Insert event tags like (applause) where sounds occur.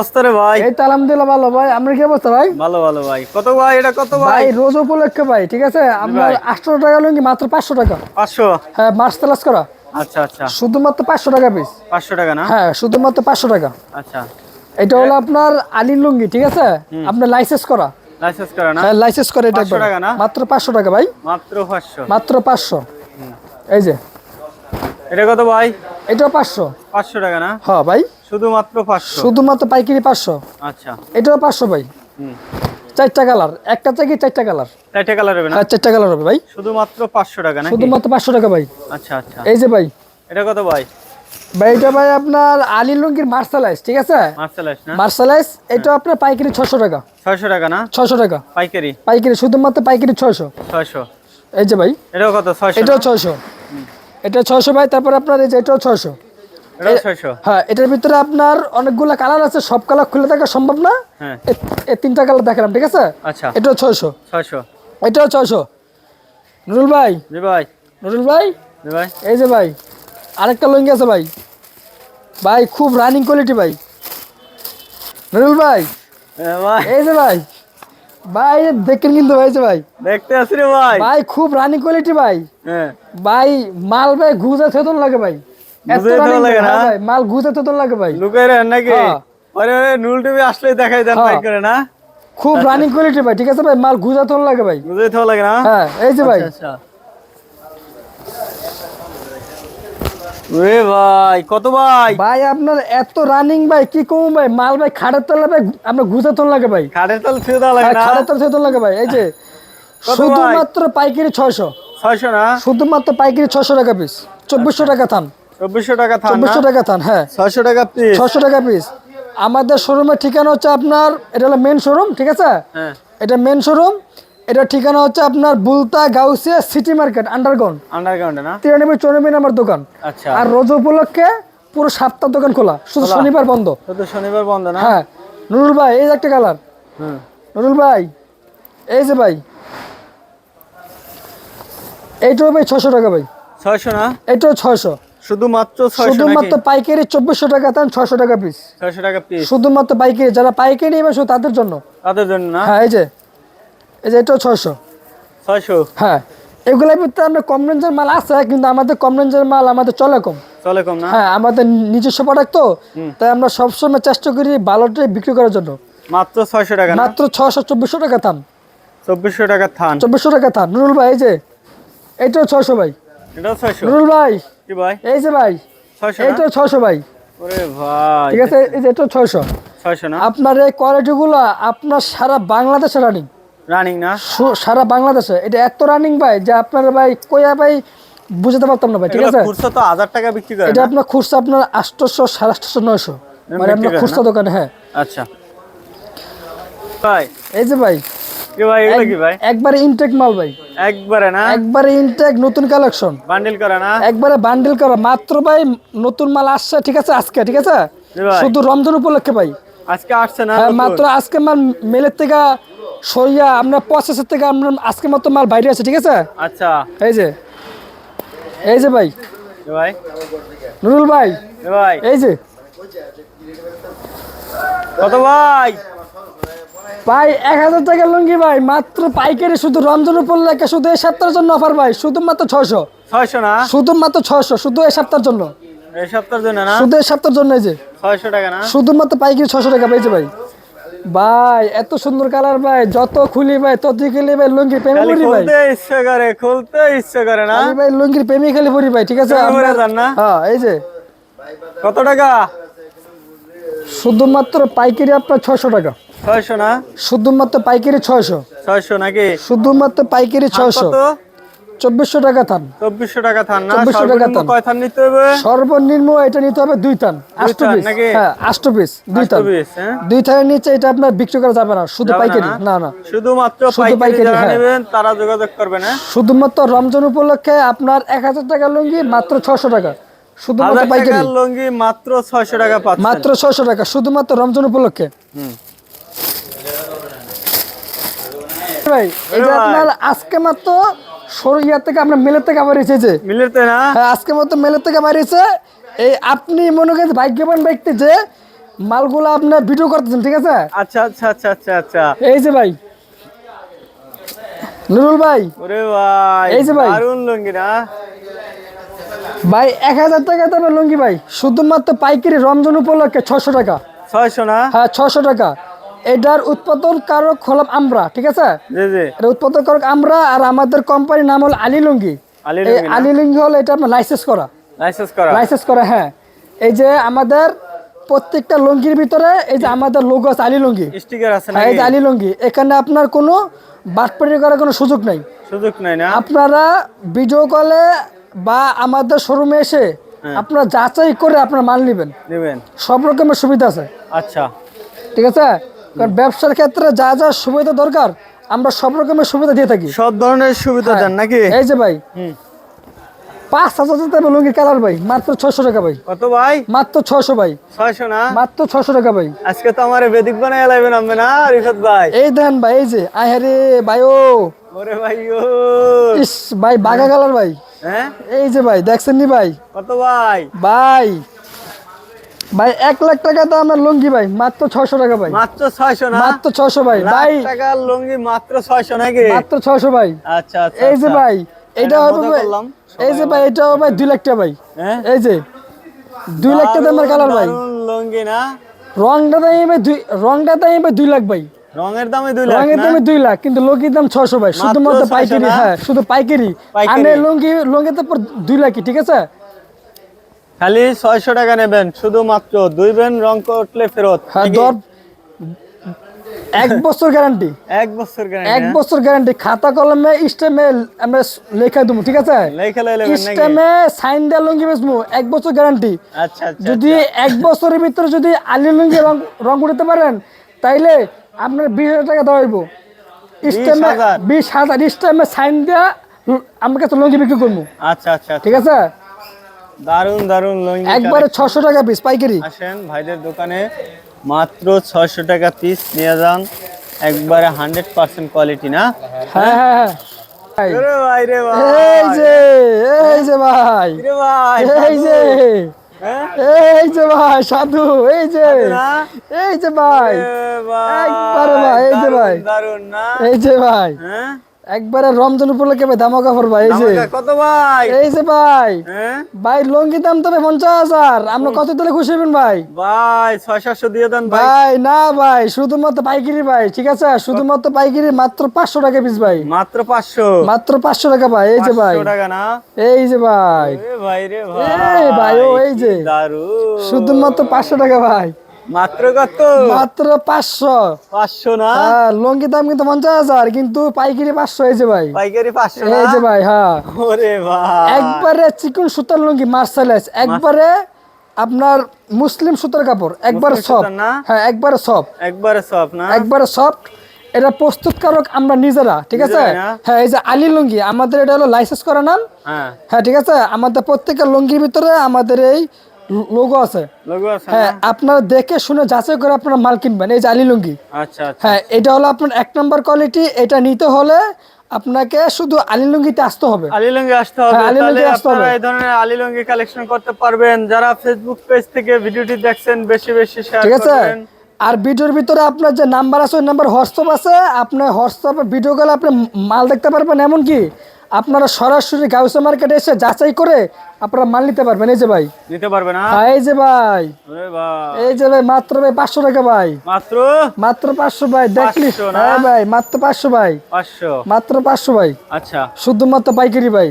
অবস্থা রে ভাই? এই তো আলহামদুলিল্লাহ ভালো ভাই। আমরা কি অবস্থা ভাই? ভালো ভালো ভাই। কত ভাই? এটা কত ভাই? ভাই রোজ উপলক্ষে ভাই ঠিক আছে? আমরা ভাই। আটশো টাকা লুঙ্গি মাত্র পাঁচশো টাকা। পাঁচশো? হ্যাঁ মার্চ তালাস করা। আচ্ছা আচ্ছা। শুধুমাত্র পাঁচশো টাকা পিস পাঁচশো টাকা না? হ্যাঁ শুধুমাত্র পাঁচশো টাকা। আচ্ছা। এটা হলো আপনার আলির লুঙ্গি ঠিক আছে? আপনার লাইসেন্স করা। লাইসেন্স করা না? হ্যাঁ লাইসেন্স করে এটা 500 টাকা না? মাত্র পাঁচশো টাকা ভাই। মাত্র পাঁচশো। মাত্র পাঁচশো। এই যে। এটা কত ভাই? এটাও পাঁচশো? পাঁচশো টাকা না? হ্যাঁ ভাই। শুধুমাত্র পাঁচশো? শুধুমাত্র পাইকারি পাঁচশো। আচ্ছা। এটাও পাঁচশো ভাই। হুম। চারটা কালার। একটা থেকে চারটা কালার। চারটে কালার হবে না? হ্যাঁ চারটা কালার হবে ভাই। শুধুমাত্র পাঁচশো টাকা নাকি? শুধুমাত্র পাঁচশো টাকা ভাই। আচ্ছা আচ্ছা। এই যে ভাই। এটা কত ভাই? ভাই এটা ভাই আপনার আলী লুঙ্গির মার্শালাইজ ঠিক আছে? মার্সেলাইস না? মার্শালাইজ এটা আপনার পাইকারি ছশো টাকা। ছয়শো টাকা না? ছশো টাকা। পাইকারি? পাইকারি শুধুমাত্র পাইকারি ছয়শো। ছয়শো। এই যে ভাই। এটাও কত? ছয়শো এটাও ছয়শো। এটা ছয়শো ভাই তারপর আপনার এই যে এটাও ছয়শো। হ্যাঁ এটার ভিতরে আপনার অনেকগুলো কালার আছে সব কালার খুলে থাকা সম্ভব না। হ্যাঁ। এই তিনটা কালার দেখালাম ঠিক আছে? আচ্ছা। এটাও ছয়শো। ছয়শো। এটাও ছয়শো। নুরুল ভাই। ভাই। নুরুল ভাই? ভাই। এই যে ভাই আরেকটা লুঙ্গি আছে ভাই। ভাই খুব রানিং কোয়ালিটি ভাই। নুরুল ভাই। ভাই। এই যে ভাই। ভাই দেখেন কিন্তু ভাই যে ভাই। দেখতে আসি রে ভাই। ভাই খুব রানিং কোয়ালিটি ভাই। হ্যাঁ। ভাই মাল ভাই ঘুজে থেতন লাগে ভাই। ঘুষে থেতন লাগে হ্যাঁ ভাই, মাল ঘুজে থেতন লাগে ভাই। লুকাই রেন নাকি? হ্যাঁ। আরে আরে নুল টিভি আসলেই দেখাই দেন হ্যাঁ। বাইক করে না? খুব (laughs) রানিং কোয়ালিটি ভাই ঠিক আছে ভাই? মাল ঘুজা থেতন লাগে ভাই। বুঝতে তো লাগে না? হ্যাঁ এই যে ভাই। আচ্ছা রে ভাই কত ভাই? ভাই আপনার এত রানিং ভাই কি কম ভাই? মাল ভাই খাড়ের তলা ভাই আমরা ঘুজা থেতন লাগে ভাই। খাটের তল ছুঁয়ে লাগে হ্যাঁ, না? খাড়ের তলা থেতন লাগে ভাই এই যে। শুধুমাত্র পাইকারি ছয়শো। ছয়শো না? শুধুমাত্র পাইকারি ছশো টাকা পিস চব্বিশশো টাকা থান। চব্বিশশো টাকা থান চব্বিশশো টাকা থান হ্যাঁ। ছয়শো টাকা পিস ছশো টাকা পিস আমাদের শোরুমের ঠিকানা হচ্ছে আপনার এটা হলো মেন শোরুম ঠিক আছে? হ্যাঁ। এটা মেন শোরুম এটা ঠিকানা হচ্ছে আপনার Bulta Gausia city market underground আন্ডারগ্রাউন্ডে না? তিরানব্বই চৌরানব্বই নাম্বার দোকান। আচ্ছা। আর রোজ উপলক্ষে পুরো সপ্তাহ দোকান খোলা শুধু শনিবার বন্ধ। শুধু শনিবার বন্ধ না? হ্যাঁ। নুরুল ভাই এই যে একটা কালার হুম। নুরুল ভাই এই যে ভাই। এইটাও ভাই ছশো টাকা ভাই। ছয়শো না? এটাও ছয়শো। শুধুমাত্র শুধুমাত্র পাইকারি চব্বিশশো টাকা তান ছশো টাকা পিস ছয়শো টাকা পিস শুধুমাত্র পাইকারি যারা পাইকারি নেবে শুধু তাদের জন্য। তাদের জন্য না? হ্যাঁ এই যে। এই যে এটাও ছয়শো। ছয়শো? হ্যাঁ। এগুলোর ভিতরে আমরা কম রেঞ্জের মাল আছে কিন্তু আমাদের কম রেঞ্জের মাল আমাদের চলে কম। চলে কম না? হ্যাঁ আমাদের নিজস্ব প্রোডাক্ট তো। তাই আমরা সবসময় চেষ্টা করি ভালোটাই বিক্রি করার জন্য। মাত্র ছয়শো টাকা মাত্র ছশো চব্বিশশো টাকা থান। চব্বিশশো টাকা থান। চব্বিশশো টাকা থান। নুরুল ভাই এই যে। এইটাও ছয়শো ভাই। এটাও ছয়শো? নুরুল ভাই। কি ভাই? এই যে ভাই ছয়শো না? এইটাও ছয়শো ভাই। ওরে ভাই ঠিক আছে এই যে এটাও ছয়শো। ছয়শো না? আপনার এই কোয়ালিটিগুলো আপনার সারা বাংলাদেশে রানিং রানিং না? সারা বাংলাদেশে। এটা এত রানিং ভাই যে আপনার ভাই কইয়া ভাই বুঝতে পারতাম না ভাই ঠিক আছে? খুচরা তো হাজার টাকা বিক্রি করে এটা আপনার খুচরা আপনার আটশোশো সাড়ে আটশোশো নয়শো। মানে আপনার খুচরা দোকানে হ্যাঁ। আচ্ছা। ভাই। এই যে ভাই কি ভাই এগুলো কি ভাই? একবারে ইনটেক মাল ভাই। একবারে না? একবারে ইনটেক নতুন কালেকশন বান্ডিল করা না? একবারে বান্ডেল করা। মাত্র ভাই নতুন মাল আসছে ঠিক আছে? আজকে ঠিক আছে? শুধু রমজান উপলক্ষে ভাই। আজকে আসছে না হ্যাঁ মাত্র আজকে মাল মেলের থেকে সরিয়া আমরা প্রসেসের থেকে আমরা আজকে মাত্র মাল বাইরে আছে ঠিক আছে? আচ্ছা। এই যে। এই যে ভাই। ভাই। নুরুল ভাই। ভাই। এই যে। কত ভাই? ভাই এক হাজার টাকার লুঙ্গি ভাই মাত্র পাইকারি শুধু রমজান উপলক্ষে শুধু এই সপ্তাহের জন্য অফার ভাই শুধুমাত্র ছয়শো। ছয়শো না? শুধুমাত্র ছয়শো শুধু এই সপ্তাহের জন্য। এই সপ্তাহের জন্য না? শুধু এই সপ্তাহের জন্য এই যে। ছয়শো টাকা না? শুধুমাত্র পাইকারি ছশো টাকা পেয়েছে ভাই। ভাই এত সুন্দর কালার ভাই যত খুলি ভাই তত খুলি ভাই লুঙ্গি প্রেমে পড়ি ভাই। খুলতে ইচ্ছে করে খুলতে ইচ্ছে করে না? ভাই লুঙ্গির প্রেমে খালি পড়ি ভাই ঠিক আছে? আপনার- যান না? হ্যাঁ এই যে। কত টাকা? শুধুমাত্র পাইকারি আপনার ছশো টাকা। ছয়শো না? শুধুমাত্র পাইকারি ছয়শো। ছয়শো নাকি? শুধুমাত্র পাইকারি ছয়শো। চব্বিশশো টাকা থান চব্বিশশো টাকা থান না? 2400 টাকা থান। কয় থান নিতে হবে? সর্বনিম্ন এটা নিতে হবে দুই থান আষ্ট পিস। হ্যাঁ আষ্ট পিস দুই থান হ্যাঁ? দুই থানের নিচে এটা আপনার বিক্রি করা যাবে না শুধু পাইকারি না না। শুধুমাত্র শুধু পাইকারি হ্যাঁ। নেবেন তারা যোগাযোগ করবেন শুধুমাত্র রমজান উপলক্ষে আপনার এক হাজার টাকা লুঙ্গি মাত্র ছশো টাকা। শুধুমাত্র পাইকারি। লুঙ্গি মাত্র ছয়শো টাকা মাত্র ছয়শো টাকা শুধুমাত্র রমজান উপলক্ষে। হুম। ভাই এই যে ভাই। আপনার আজকে মাত্র সরিয়া থেকে মেলের থেকে আবার এসেছে। না? হ্যাঁ আজকে মতো মেলের থেকে বাড়িয়েছে এই আপনি মনে করেন ভাগ্যবান ব্যক্তি যে মালগুলো আপনার ভিডিও করতেছেন ঠিক আছে? আচ্ছা আচ্ছা আচ্ছা আচ্ছা আচ্ছা। এই যে ভাই। নুরুল ভাই। ওরে ভাই এই যে ভাই। দারুণ লুঙ্গি না? ভাই এক হাজার টাকা দেবে লুঙ্গি ভাই। শুধুমাত্র পাইকারি রমজান উপলক্ষে ছশো টাকা। ছয়শো না? হ্যাঁ ছশো টাকা। এটার উৎপাদন কারক হলাম আমরা ঠিক আছে? এটা উৎপাদন কারক আমরা আর আমাদের কোম্পানির নাম হল আলী লুঙ্গি। আলী এই লুঙ্গি না? আলী লুঙ্গি হলো এটা আপনার লাইসেন্স করা। লাইসেন্স করা। লাইসেন্স করা হ্যাঁ। এই যে আমাদের প্রত্যেকটা লুঙ্গির ভিতরে এই যে আমাদের লোগো আছে আলী লুঙ্গি। স্টিকার আছে হ্যাঁ এই যে আলী লুঙ্গি। এখানে আপনার কোনো বাটপাড়ি করার কোনো সুযোগ নেই। সুযোগ নাই না? আপনারা ভিডিও কলে বা আমাদের শোরুমে এসে হ্যাঁ। আপনারা যাচাই করে আপনার মাল নেবেন। নেবেন। সব রকমের সুবিধা আছে। আচ্ছা। ঠিক আছে? কারণ ব্যবসার ক্ষেত্রে যা যা সুবিধা দরকার আমরা সব রকমের সুবিধা দিয়ে থাকি। সব ধরনের সুবিধা দেন নাকি? এই যে ভাই। পাঁচ হাজার টাকা লুঙ্গির কালার ভাই মাত্র ছশো টাকা ভাই। কত ভাই? মাত্র ছশো ভাই। ছয়শো না? মাত্র ছশো টাকা ভাই। আজকে তো আমার বেদিক বানাই লাইবেন আমি না রিফাত ভাই। এই দেন ভাই এই যে আহারে ভাই ও। ওরে ভাই ও। ইস ভাই বাঘা কালার ভাই। হ্যাঁ? এই যে ভাই দেখছেন নি ভাই? কত ভাই? ভাই ভাই এক লাখ টাকা তো আমার লুঙ্গি ভাই মাত্র ছশো টাকা ভাই। মাত্র ছয়শো না? মাত্র ছশো ভাই। ভাই লুঙ্গি মাত্র ছয়শো নাকি? মাত্র ছশো ভাই। আচ্ছা আচ্ছা এই যে আচ্ছা। ভাই এটা হবে ভাই এই যে ভাই এটা হবে ভাই দুই লাখ টাকা ভাই। হ্যাঁ? এই যে দুই লাখ টাকা দামের কালার ভাই। লুঙ্গি না? রংটা দামি ভাই দুই রংটা দামি ভাই দুই লাখ ভাই। রঙের দামে দুই লাখ রঙের দামে দুই লাখ কিন্তু লুঙ্গির দাম ছশো ভাই। শুধুমাত্র পাইকারি হ্যাঁ শুধু পাইকারি। পাইকারি। আনে লুঙ্গি লুঙ্গি তো দুই লাখই ঠিক আছে? খালি ছয়শো টাকা নেবেন শুধুমাত্র দুই বেন রং করলে ফেরত। হ্যাঁ এক বছর গ্যারান্টি এক বছর গ্যারান্টি এক গ্যারান্টি বছর গ্যারান্টি খাতা কলমে স্টেমে আমরা লেখা দেবো ঠিক আছে? স্টেমে সাইন দেওয়া লুঙ্গি বেচবো এক বছর গ্যারান্টি আচ্ছা আচ্ছা যদি এক বছরের ভিতরে যদি আলি লুঙ্গি রং রং উঠাতে পারেন তাইলে আপনার বিশ হাজার টাকা দেওয়া হইব। স্টেমে 20,000? বিশ হাজার স্টেমে সাইন দেওয়া আমার কাছে লুঙ্গি বিক্রি করব। আচ্ছা আচ্ছা আচ্ছা। ঠিক আছে? দারুণ দারুণ লুঙ্গি একবারে ছশো টাকা পিস পাইকারি। আসেন ভাইদের দোকানে মাত্র ছয়শো টাকা পিস নিয়ে যান। একবারে হান্ড্রেড পার্সেন্ট কোয়ালিটি না? হ্যাঁ হ্যাঁ হ্যাঁ। ভাই, রে ভাই রে ভাই। এই যে এই যে ভাই। রে ভাই এই যে। হ্যাঁ? এই যে ভাই সাধু এই যে। এই যে ভাই। ভাই, একবারে ভাই, এই যে ভাই। দারুণ না? এই যে ভাই। হ্যাঁ? একবারে রমজান উপলক্ষে ভাই দামা কাপড় ভাই এই যে। কত ভাই? এই যে ভাই। হ্যাঁ? ভাই লঙ্গি দাম তবে পঞ্চাশ হাজার। আমরা কত দিলে খুশি হবেন ভাই? ভাই ছয় সাতশো দিয়ে দেন ভাই। ভাই না ভাই শুধুমাত্র পাইকারি ভাই ঠিক আছে? শুধুমাত্র পাইকারি মাত্র পাঁচশো টাকা পিস ভাই। মাত্র পাঁচশো। মাত্র পাঁচশো টাকা ভাই এই যে ভাই। টাকা না? এই যে ভাই। ভাই রে এই ভাই, ও এই যে। শুধুমাত্র পাঁচশো টাকা ভাই। মাত্র কত? মাত্র পাঁচশো। পাঁচশো না? হ্যাঁ লঙ্গি দাম কিন্তু পঞ্চাশ হাজার কিন্তু পাইকারি পাঁচশো এই যে ভাই। পাইকারি পাঁচশো এই যে ভাই হ্যাঁ। ওরে ভাই। একবারে চিকন সুতার লুঙ্গি মার্শালাইজ একবারে আপনার মুসলিম সুতার কাপড় একবারে সফট। হ্যাঁ একবারে সফট। একবারে সব না? একবারে সফট। এটা প্রস্তুতকারক আমরা নিজেরা ঠিক আছে? হ্যাঁ এই যে আলী লুঙ্গি আমাদের এটা হলো লাইসেন্স করা নাম। হ্যাঁ। হ্যাঁ ঠিক আছে? আমাদের প্রত্যেকের লুঙ্গির ভিতরে আমাদের এই লোগো আছে। লোগো আছে হ্যাঁ আপনারা দেখে শুনে যাচাই করে আপনারা মাল কিনবেন এই আলী লুঙ্গি। আচ্ছা আচ্ছা। হ্যাঁ এটা হলো আপনার এক নম্বর কোয়ালিটি এটা নিতে হলে আপনাকে শুধু আলী লুঙ্গিতে আসতে হবে। আলিলঙ্গি আসতে হবে হ্যাঁ, আলিলুঙ্গি তাহলে আসতে আপনারা হবে। এই ধরনের আলিলঙ্গি কালেকশন করতে পারবেন। যারা ফেসবুক পেজ থেকে ভিডিওটি দেখছেন বেশি বেশি শেয়ার ঠিক আছে? আর ভিডিওর ভিতরে আপনার যে নাম্বার আছে ওই নাম্বার হোয়াটসঅ্যাপ আছে। আপনার হোয়াটসঅ্যাপে ভিডিও কলে আপনি মাল দেখতে পারবেন। এমন কি আপনারা সরাসরি গাউসা মার্কেটে এসে যাচাই করে আপনারা মাল নিতে পারবেন। এই যে ভাই। নিতে পারবেন না? হ্যাঁ, এই যে ভাই। এই যে ভাই মাত্র ভাই পাঁচশো টাকা ভাই। মাত্র? মাত্র পাঁচশো ভাই দেখলি? হ্যাঁ ভাই মাত্র পাঁচশো ভাই। পাঁচশো। মাত্র পাঁচশো ভাই। আচ্ছা। শুধুমাত্র পাইকারি ভাই।